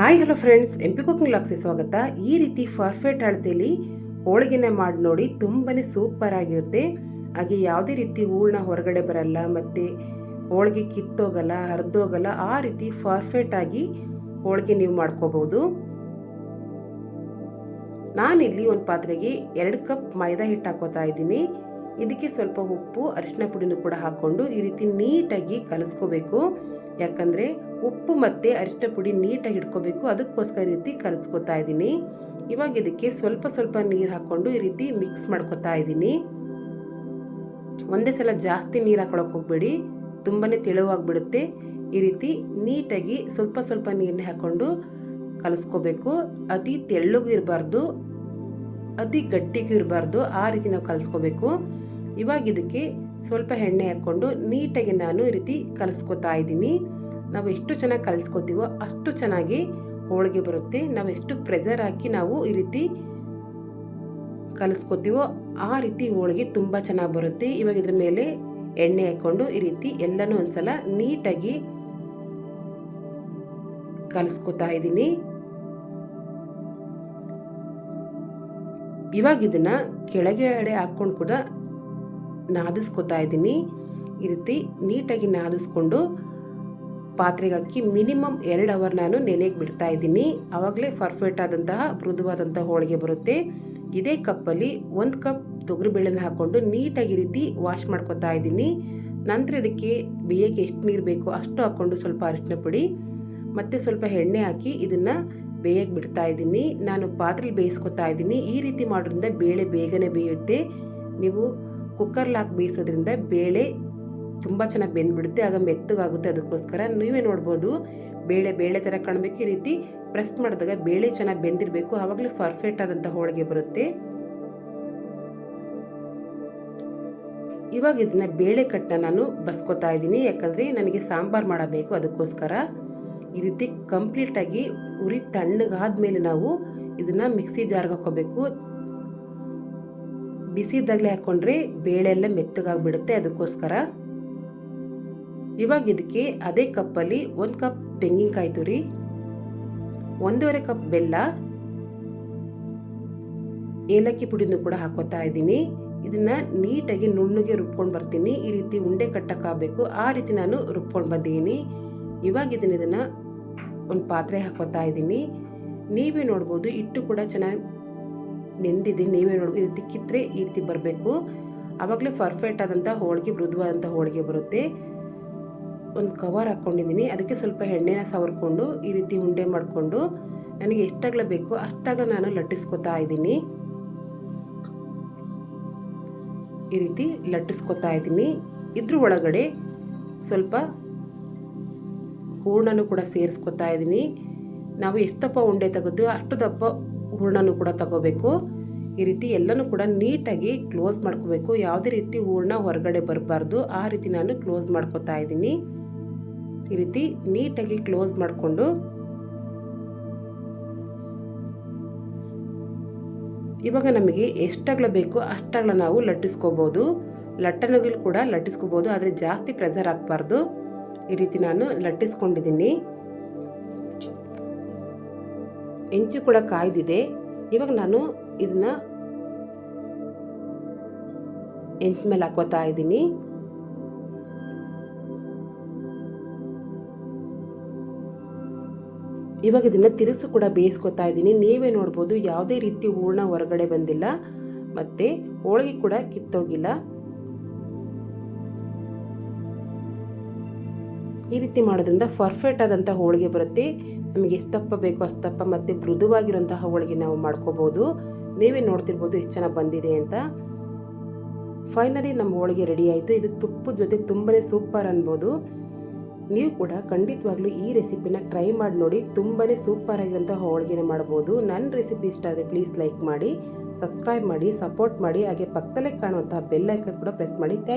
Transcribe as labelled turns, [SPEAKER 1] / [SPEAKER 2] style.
[SPEAKER 1] Hi hello friends M P cooking ಲಾಕ್ಸಿ ಸ್ವಾಗತ. ಈ ರೀತಿ ಪರ್ಫೆಕ್ಟ್ ಅಳತೆಯಲ್ಲಿ ಹೋಳಿಗೆನ ಮಾಡಿ ನೋಡಿ ತುಂಬನೇ ಸೂಪರ್ ಆಗಿರುತ್ತೆ. ಹಾಗೆ ಯಾವುದೇ ರೀತಿ ಹೂಳನ್ನ ಹೊರಗಡೆ ಬರಲ್ಲ, ಮತ್ತು ಹೋಳಿಗೆ ಕಿತ್ತೋಗಲ್ಲ, ಹರಿದೋಗಲ್ಲ, ಆ ರೀತಿ ಪರ್ಫೆಕ್ಟ್ ಆಗಿ ಹೋಳಿಗೆ ನೀವು ಮಾಡ್ಕೋಬಹುದು. ನಾನಿಲ್ಲಿ ಒಂದು ಪಾತ್ರೆಗೆ ಎರಡು ಕಪ್ ಮೈದಾ ಹಿಟ್ಟು ಹಾಕೋತಾ ಇದ್ದೀನಿ. ಇದಕ್ಕೆ ಸ್ವಲ್ಪ ಉಪ್ಪು ಅರಿಶಿನ ಪುಡಿನೂ ಕೂಡ ಹಾಕ್ಕೊಂಡು ಈ ರೀತಿ ನೀಟಾಗಿ ಕಲಸ್ಕೋಬೇಕು. ಯಾಕಂದರೆ ಉಪ್ಪು ಮತ್ತು ಅರಿಶಿನ ಪುಡಿ ನೀಟಾಗಿ ಇಟ್ಕೋಬೇಕು. ಅದಕ್ಕೋಸ್ಕರ ಈ ರೀತಿ ಕಲಿಸ್ಕೊತಾ ಇದ್ದೀನಿ. ಇವಾಗ ಇದಕ್ಕೆ ಸ್ವಲ್ಪ ಸ್ವಲ್ಪ ನೀರು ಹಾಕ್ಕೊಂಡು ಈ ರೀತಿ ಮಿಕ್ಸ್ ಮಾಡ್ಕೊತಾ ಇದ್ದೀನಿ. ಒಂದೇ ಸಲ ಜಾಸ್ತಿ ನೀರು ಹಾಕೊಳಕ್ಕೆ ಹೋಗಬೇಡಿ. ತುಂಬಾ ತೆಳುವಾಗಿಬಿಡುತ್ತೆ. ಈ ರೀತಿ ನೀಟಾಗಿ ಸ್ವಲ್ಪ ಸ್ವಲ್ಪ ನೀರನ್ನೇ ಹಾಕ್ಕೊಂಡು ಕಲಿಸ್ಕೋಬೇಕು. ಅತಿ ತೆಳ್ಳಗೂ ಇರಬಾರ್ದು, ಅತಿ ಗಟ್ಟಿಗೂ ಇರಬಾರ್ದು. ಆ ರೀತಿ ನಾವು ಕಲಿಸ್ಕೋಬೇಕು. ಇವಾಗ ಇದಕ್ಕೆ ಸ್ವಲ್ಪ ಎಣ್ಣೆ ಹಾಕ್ಕೊಂಡು ನೀಟಾಗಿ ನಾನು ಈ ರೀತಿ ಕಲಸ್ಕೊತಾ ಇದ್ದೀನಿ. ನಾವು ಎಷ್ಟು ಚೆನ್ನಾಗಿ ಕಲಿಸ್ಕೋತೀವೋ ಅಷ್ಟು ಚೆನ್ನಾಗಿ ಹೋಳಿಗೆ ಬರುತ್ತೆ. ನಾವು ಎಷ್ಟು ಪ್ರೆಸರ್ ಹಾಕಿ ನಾವು ಈ ರೀತಿ ಕಲಿಸ್ಕೋತೀವೋ ಆ ರೀತಿ ಹೋಳಿಗೆ ತುಂಬ ಚೆನ್ನಾಗಿ ಬರುತ್ತೆ. ಇವಾಗ ಇದ್ರ ಮೇಲೆ ಎಣ್ಣೆ ಹಾಕ್ಕೊಂಡು ಈ ರೀತಿ ಎಲ್ಲನೂ ಒಂದ್ಸಲ ನೀಟಾಗಿ ಕಲಿಸ್ಕೊತಾ ಇದ್ದೀನಿ. ಇವಾಗ ಇದನ್ನು ಕೆಳಗಡೆ ಹಾಕ್ಕೊಂಡು ಕೂಡ ನಾದಿಸ್ಕೊತಾ ಇದ್ದೀನಿ. ಈ ರೀತಿ ನೀಟಾಗಿ ನಾದಿಸ್ಕೊಂಡು ಪಾತ್ರೆಗೆ ಹಾಕಿ ಮಿನಿಮಮ್ ಎರಡು ಅವರ್ ನಾನು ನೆನೆಗೆ ಬಿಡ್ತಾ ಇದ್ದೀನಿ. ಆವಾಗಲೇ ಪರ್ಫೆಕ್ಟ್ ಆದಂತಹ, ಮೃದುವಾದಂತಹ ಹೋಳಿಗೆ ಬರುತ್ತೆ. ಇದೇ ಕಪ್ಪಲ್ಲಿ ಒಂದು ಕಪ್ ತೊಗರಿಬೇಳೆನ ಹಾಕ್ಕೊಂಡು ನೀಟಾಗಿ ರೀತಿ ವಾಶ್ ಮಾಡ್ಕೊತಾ ಇದ್ದೀನಿ. ನಂತರ ಇದಕ್ಕೆ ಬೇಯಕ್ಕೆ ಎಷ್ಟು ನೀರು ಬೇಕೋ ಅಷ್ಟು ಹಾಕ್ಕೊಂಡು ಸ್ವಲ್ಪ ಅರಿಶಿನ ಪುಡಿ, ಮತ್ತು ಸ್ವಲ್ಪ ಎಣ್ಣೆ ಹಾಕಿ ಇದನ್ನು ಬೇಯಕ್ಕೆ ಬಿಡ್ತಾ ಇದ್ದೀನಿ. ನಾನು ಪಾತ್ರೆಲಿ ಬೇಯಿಸ್ಕೊತಾ ಇದ್ದೀನಿ. ಈ ರೀತಿ ಮಾಡೋದ್ರಿಂದ ಬೇಳೆ ಬೇಗನೆ ಬೇಯುತ್ತೆ. ನೀವು ಕುಕ್ಕರ್ಲಾಕಿ ಬೇಯಿಸೋದ್ರಿಂದ ಬೇಳೆ ತುಂಬ ಚೆನ್ನಾಗಿ ಬೆಂದ್ಬಿಡುತ್ತೆ, ಆಗ ಮೆತ್ತಗಾಗುತ್ತೆ ಅದಕ್ಕೋಸ್ಕರ. ನೀವೇ ನೋಡ್ಬೋದು, ಬೇಳೆ ಬೇಳೆ ಥರ ಕಾಣಬೇಕು. ಈ ರೀತಿ ಪ್ರೆಸ್ ಮಾಡಿದಾಗ ಬೇಳೆ ಚೆನ್ನಾಗಿ ಬೆಂದಿರಬೇಕು. ಆವಾಗಲೇ ಪರ್ಫೆಕ್ಟ್ ಆದಂಥ ಹೋಳಿಗೆ ಬರುತ್ತೆ. ಇವಾಗ ಇದನ್ನ ಬೇಳೆ ಕಟ್ಟನ್ನ ನಾನು ಬಸ್ಕೋತಾ ಇದ್ದೀನಿ. ಯಾಕಂದರೆ ನನಗೆ ಸಾಂಬಾರು ಮಾಡಬೇಕು ಅದಕ್ಕೋಸ್ಕರ. ಈ ರೀತಿ ಕಂಪ್ಲೀಟಾಗಿ ಉರಿ ತಣ್ಣಗಾದ್ಮೇಲೆ ನಾವು ಇದನ್ನು ಮಿಕ್ಸಿ ಜಾರ್ಗೆ ಹಾಕೋಬೇಕು ಬಿಸಿದಾಗಲೇ ಹಾಕ್ಕೊಂಡ್ರೆ ಬೇಳೆ ಎಲ್ಲ ಮೆತ್ತಗಾಗ್ಬಿಡುತ್ತೆ ಅದಕ್ಕೋಸ್ಕರ. ಇವಾಗ ಇದಕ್ಕೆ ಅದೇ ಕಪ್ಪಲ್ಲಿ ಒಂದು ಕಪ್ ತೆಂಗಿನಕಾಯಿ ತುರಿ, ಒಂದೂವರೆ ಕಪ್ ಬೆಲ್ಲ, ಏಲಕ್ಕಿ ಪುಡಿನೂ ಕೂಡ ಹಾಕೋತಾ ಇದ್ದೀನಿ. ಇದನ್ನ ನೀಟಾಗಿ ನುಣ್ಣಗೆ ರುಬ್ಕೊಂಡು ಬರ್ತೀನಿ. ಈ ರೀತಿ ಉಂಡೆ ಕಟ್ಟಕ್ಕಾಗಬೇಕು ಆ ರೀತಿ ನಾನು ರುಬ್ಕೊಂಡು ಬಂದಿದ್ದೀನಿ. ಇವಾಗ ಇದನ್ನ ಇದನ್ನು ಒಂದು ಪಾತ್ರೆ ಹಾಕೋತಾ ಇದ್ದೀನಿ. ನೀವೇ ನೋಡ್ಬೋದು ಇಟ್ಟು ಕೂಡ ಚೆನ್ನಾಗಿ ನೆಂದಿದೆ. ನೀವೇ ನೋಡ್ಬೋದು ರೀತಿ ಕಿತ್ತರೆ ಈ ರೀತಿ ಬರಬೇಕು. ಆವಾಗಲೇ ಪರ್ಫೆಕ್ಟ್ ಆದಂಥ ಹೋಳಿಗೆ ಮೃದುವಾದಂಥ ಹೋಳಿಗೆ ಬರುತ್ತೆ. ಒಂದು ಕವರ್ ಹಾಕ್ಕೊಂಡಿದ್ದೀನಿ ಅದಕ್ಕೆ ಸ್ವಲ್ಪ ಎಣ್ಣೆನ ಸವರ್ಕೊಂಡು ಈ ರೀತಿ ಉಂಡೆ ಮಾಡಿಕೊಂಡು ನನಗೆ ಎಷ್ಟಾಗಲ ಬೇಕು ಅಷ್ಟಾಗ ನಾನು ಲಟ್ಟಿಸ್ಕೊತಾ ಇದ್ದೀನಿ. ಈ ರೀತಿ ಲಟ್ಟಿಸ್ಕೊತಾ ಇದ್ದೀನಿ. ಇದ್ರ ಒಳಗಡೆ ಸ್ವಲ್ಪ ಹೂರ್ಣನೂ ಕೂಡ ಸೇರಿಸ್ಕೊತಾ ಇದ್ದೀನಿ. ನಾವು ಎಷ್ಟು ದಪ್ಪ ಉಂಡೆ ತಗೋತೀವೋ ಅಷ್ಟು ದಪ್ಪ ಹೂರ್ಣನೂ ಕೂಡ ತಗೋಬೇಕು. ಈ ರೀತಿ ಎಲ್ಲನೂ ಕೂಡ ನೀಟಾಗಿ ಕ್ಲೋಸ್ ಮಾಡ್ಕೋಬೇಕು. ಯಾವುದೇ ರೀತಿ ಹೂರ್ಣ ಹೊರಗಡೆ ಬರಬಾರ್ದು. ಆ ರೀತಿ ನಾನು ಕ್ಲೋಸ್ ಮಾಡ್ಕೋತಾ ಇದ್ದೀನಿ. ಈ ರೀತಿ ನೀಟಾಗಿ ಕ್ಲೋಸ್ ಮಾಡಿಕೊಂಡು ಇವಾಗ ನಮಗೆ ಎಷ್ಟಾಗ್ಲ ಬೇಕೋ ಅಷ್ಟಾಗ್ಲ ನಾವು ಲಟ್ಟಿಸ್ಕೋಬೋದು. ಲಟ್ಟಣಗಳು ಕೂಡ ಲಟ್ಟಿಸ್ಕೋಬೋದು, ಆದರೆ ಜಾಸ್ತಿ ಪ್ರೆಸರ್ ಹಾಕ್ಬಾರ್ದು. ಈ ರೀತಿ ನಾನು ಲಟ್ಟಿಸ್ಕೊಂಡಿದ್ದೀನಿ. ಹೆಂಚು ಕೂಡ ಕಾಯ್ದಿದೆ. ಇವಾಗ ನಾನು ಇದನ್ನ ಹೆಂಚು ಮೇಲೆ ಹಾಕೋತಾ ಇದ್ದೀನಿ. ಇವಾಗ ಇದನ್ನು ತಿರುಗಿಸು ಕೂಡ ಬೇಯಿಸ್ಕೊತಾ ಇದ್ದೀನಿ. ನೀವೇ ನೋಡ್ಬೋದು, ಯಾವುದೇ ರೀತಿ ಹೂರ್ಣ ಹೊರಗಡೆ ಬಂದಿಲ್ಲ. ಮತ್ತು ಹೋಳಿಗೆ ಕೂಡ ಕಿತ್ತೋಗಿಲ್ಲ. ಈ ರೀತಿ ಮಾಡೋದ್ರಿಂದ ಪರ್ಫೆಕ್ಟ್ ಆದಂಥ ಹೋಳಿಗೆ ಬರುತ್ತೆ. ನಮಗೆ ಎಷ್ಟು ದಪ್ಪ ಬೇಕೋ ಅಷ್ಟು ದಪ್ಪ ಮತ್ತು ಮೃದುವಾಗಿರುವಂತಹ ಹೋಳಿಗೆ ನಾವು ಮಾಡ್ಕೋಬೋದು. ನೀವೇ ನೋಡ್ತಿರ್ಬೋದು ಎಷ್ಟು ಚೆನ್ನಾಗಿ ಬಂದಿದೆ ಅಂತ. ಫೈನಲಿ ನಮ್ಮ ಹೋಳಿಗೆ ರೆಡಿ ಆಯಿತು. ಇದು ತುಪ್ಪದ ಜೊತೆ ತುಂಬನೇ ಸೂಪರ್ ಅನ್ಬೋದು. ನೀವು ಕೂಡ ಖಂಡಿತವಾಗ್ಲೂ ಈ ರೆಸಿಪಿನ ಟ್ರೈ ಮಾಡಿ ನೋಡಿ ತುಂಬಾ ಸೂಪರ್ ಆಗಿರೋಂಥ ಹೋಳಿಗೆನ ಮಾಡ್ಬೋದು. ನನ್ನ ರೆಸಿಪಿ ಇಷ್ಟ ಆದರೆ ಪ್ಲೀಸ್ ಲೈಕ್ ಮಾಡಿ ಸಬ್ಸ್ಕ್ರೈಬ್ ಮಾಡಿ ಸಪೋರ್ಟ್ ಮಾಡಿ, ಹಾಗೆ ಪಕ್ಕದಲ್ಲೇ ಕಾಣುವಂತಹ ಬೆಲ್ ಐಕನ್ ಕೂಡ ಪ್ರೆಸ್ ಮಾಡಿ. ಥ್ಯಾಂಕ್